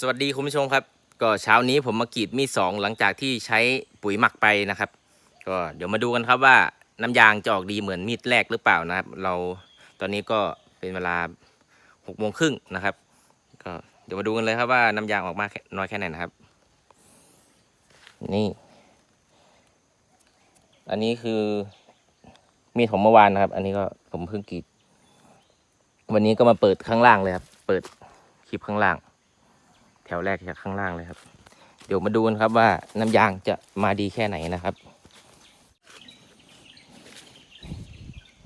สวัสดีคุณผู้ชมครับ ก็เช้านี้ผมมากรีดมีดสองหลังจากที่ใช้ปุ๋ยหมักไปนะครับ ก็เดี๋ยวมาดูกันครับว่าน้ำยางจะออกดีเหมือนมีดแรกหรือเปล่านะครับ เราตอนนี้ก็เป็นเวลาหกโมงครึ่งนะครับ ก็เดี๋ยวมาดูกันเลยครับว่าน้ำยางออกมาแค่น้อยแค่ไหนนะครับ นี่ อันนี้คือมีดของเมื่อวานนะครับ อันนี้ก็ผมเพิ่งกรีด วันนี้ก็มาเปิดข้างล่างเลยครับ เปิดคลิปข้างล่าง แถวแรกจากข้างล่างเลยครับ เดี๋ยวมาดูกันครับว่าน้ำยางจะมาดีแค่ไหนนะครับ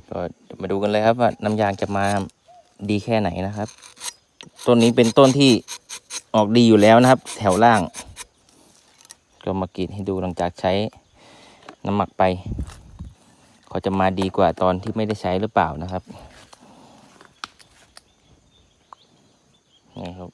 ก็มาดูกันเลยครับว่าน้ำยางจะมาดีแค่ไหนนะครับ ต้นนี้เป็นต้นที่ออกดีอยู่แล้วนะครับ แถวล่าง ก็มากรีดให้ดูหลังจากใช้น้ำหมักไปเขาจะมาดีกว่าตอนที่ไม่ได้ใช้หรือเปล่านะครับนี่ครับ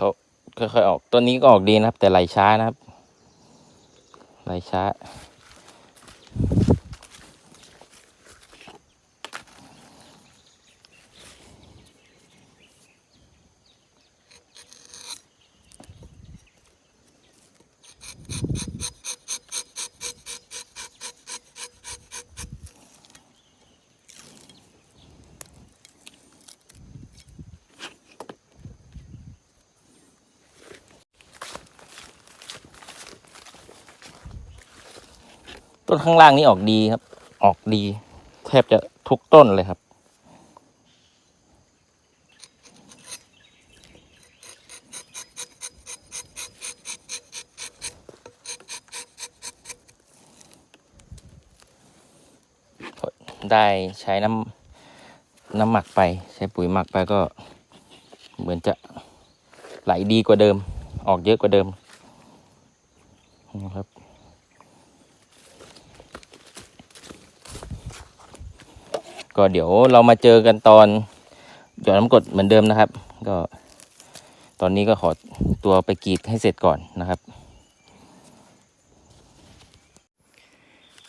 เขา ค่อยๆออกต้นนี้ก็ออกดีนะครับ แต่ไหลช้านะครับ ไหลช้า ต้นข้างล่างนี้ออกดีครับ ออกดี แทบจะทุกต้นเลยครับได้ใช้น้ำน้ำหมักไป ใช้ปุ๋ยหมักไปก็ เหมือนจะไหลดีกว่าเดิม ออกเยอะกว่าเดิมนะครับ ก็เดี๋ยวเรามาเจอกันตอนหยอดน้ำกดเหมือนเดิมนะครับ ก็ ตอนนี้ก็ขอตัวไปกรีดให้เสร็จก่อนนะครับ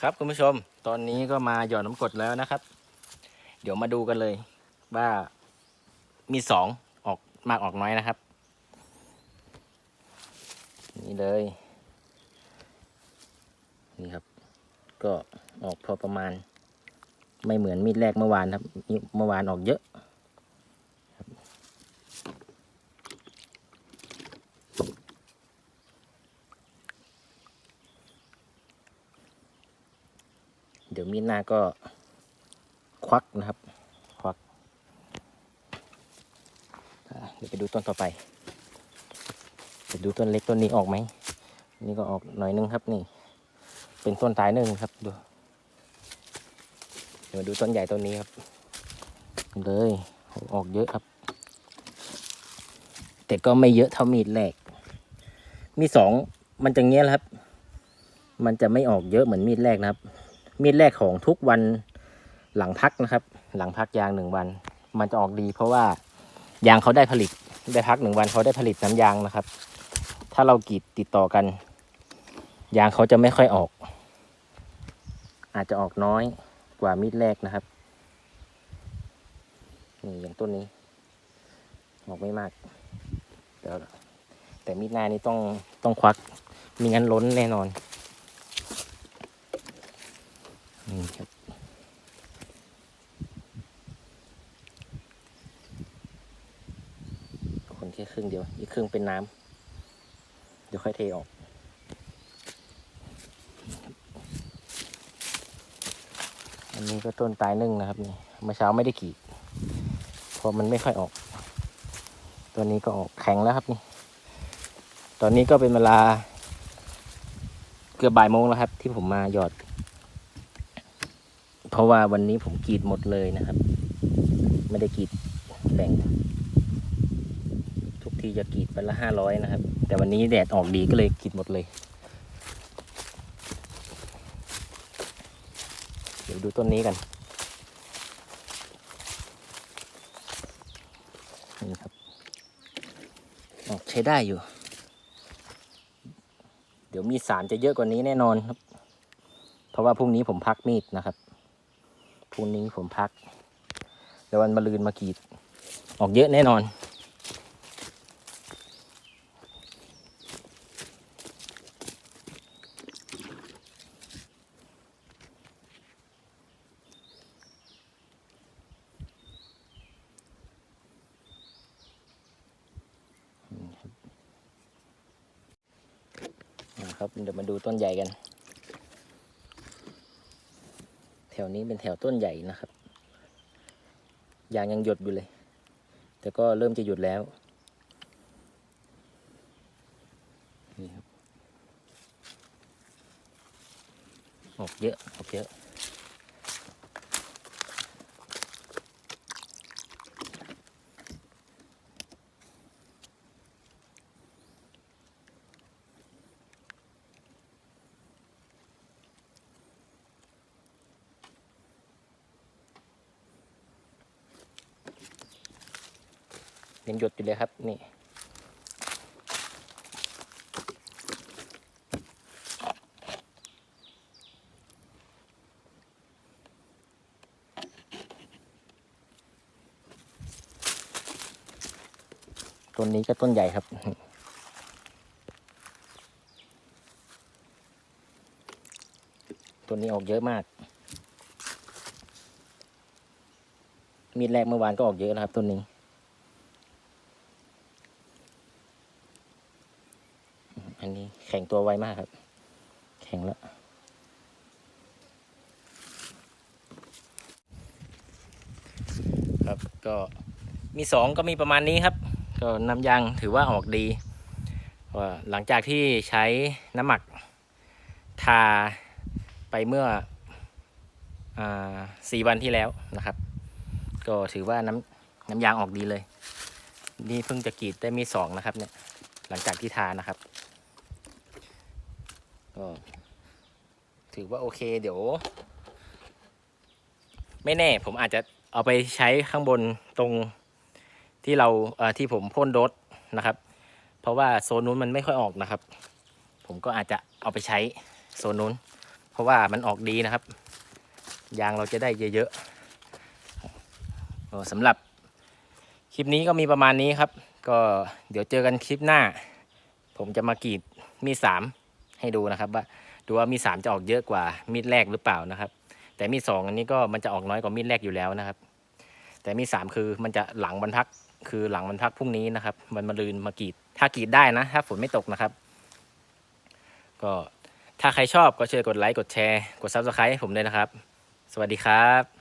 ครับคุณผู้ชม ตอนนี้ก็มาหยอดน้ำกดแล้วนะครับ เดี๋ยวมาดูกันเลยว่ามีสองออกมากออกน้อยนะครับ นี่เลย นี่ครับ ก็ออกพอประมาณ ไม่เหมือนมีดแรกเมื่อวานครับเมื่อวานออกเยอะเดี๋ยวมีดหน้าก็ควักนะครับ ควัก เดี๋ยวไปดูต้นต่อไปไปดูต้นเล็กต้นนี้ออกไหม นี่ก็ออกหน่อยนึงครับนี่ เป็นต้นตายหนึ่งครับดู เดี๋ยวมาดูต้นใหญ่ต้นนี้ครับ เลยออกเยอะครับ แต่ก็ไม่เยอะเท่ามีดแรกมีดสองมันจะเงี้ยแหละครับ มันจะไม่ออกเยอะเหมือนมีดแรกนะครับ มีดแรกของทุกวันหลังพักนะครับ หลังพักยางหนึ่งวัน มันจะออกดี เพราะว่ายางเขาได้ผลิตได้พักหนึ่งวันเขาได้ผลิตน้ำยางนะครับ ถ้าเรากรีดติดต่อกัน ยางเขาจะไม่ค่อยออก อาจจะออกน้อย กว่ามีดแรกนะครับ นี่อย่างต้นนี้ ออกไม่มากเดี๋ยวแต่มีดหน้านี้ต้องต้องควัก มีงั้นล้นแน่นอน นี่ครับคนแค่ครึ่งเดียว อีกครึ่งเป็นน้ำ เดี๋ยวค่อยเทออก อันนี้ก็ต้นตายนึ่งนะครับนี่เมื่อเช้าไม่ได้กีดเพราะมันไม่ค่อยออก ตัวนี้ก็ออกแข็งแล้วครับนี่ ตอนนี้ก็เป็นเวลา เกือบบ่ายโมงแล้วครับ ที่ผมมาหยอด เพราะว่าวันนี้ผมกีดหมดเลยนะครับ ไม่ได้กีดแบ่ง ทุกทีจะกีดวันละห้าร้อยนะครับ แต่วันนี้แดดออกดีก็เลยกีดหมดเลย ดี๋ยวดูต้นนี้กันนี่ครับออกใช้ได้อยู่ เดี๋ยวมีสามจะเยอะกว่านี้แน่นอนครับ เพราะว่าพรุ่งนี้ผมพักมีดนะครับพรุ่งนี้ผมพักเดี๋ยววันมะรืนมากรีด ออกเยอะแน่นอน ครับ เดี๋ยวมาดูต้นใหญ่กัน แถวนี้เป็นแถวต้นใหญ่นะครับยางยังหยดอยู่เลย แต่ก็เริ่มจะหยุดแล้วนี่ครับออกเยอะออกเยอะ ยังหยดอยู่เลยครับนี่ต้นนี้ก็ต้นใหญ่ครับต้นนี้ออกเยอะมาก มีดแรกเมื่อวานก็ออกเยอะแล้วครับต้นนี้ อันนี้ แข็งตัวไวมากครับ แข็งแล้ว ครับก็มีสองก็มีประมาณนี้ครับ ก็น้ำยางถือว่าออกดีว่าหลังจากที่ใช้น้ำหมักทาไปเมื่ออสี่วันที่แล้วนะครับ ก็ถือว่าน้ำน้ำยางออกดีเลย นี่เพิ่งจะกรีดได้มีสองนะครับเนี่ยหลังจากที่ทานะครับ ก็ถือว่าโอเคเดี๋ยว ไม่แน่ ผมอาจจะเอาไปใช้ข้างบนตรงที่เราเที่ผมพ่นโดสนะครับ เพราะว่าโซนนู้นมันไม่ค่อยออกนะครับ ผมก็อาจจะเอาไปใช้โซนนู้น เพราะว่ามันออกดีนะครับ ยางเราจะได้เยอะๆสำหรับคลิปนี้ก็มีประมาณนี้ครับ ก็เดี๋ยวเจอกันคลิปหน้า ผมจะมากรีดมีสาม ให้ดูนะครับว่าดูว่ามีดสามจะออกเยอะกว่ามีดแรกหรือเปล่านะครับ แต่มีดสองอันนี้ก็มันจะออกน้อยกว่ามีดแรกอยู่แล้วนะครับ แต่มีดสามคือมันจะหลังบรรพักคือหลังบรรพักพรุ่งนี้นะครับ มันมาลืนมากรีด ถ้ากรีดได้นะ ถ้าฝนไม่ตกนะครับ ก็ถ้าใครชอบก็ช่วยกดไลค์ กดแชร์ กดซับสไครต์ให้ผมด้วยนะครับ สวัสดีครับ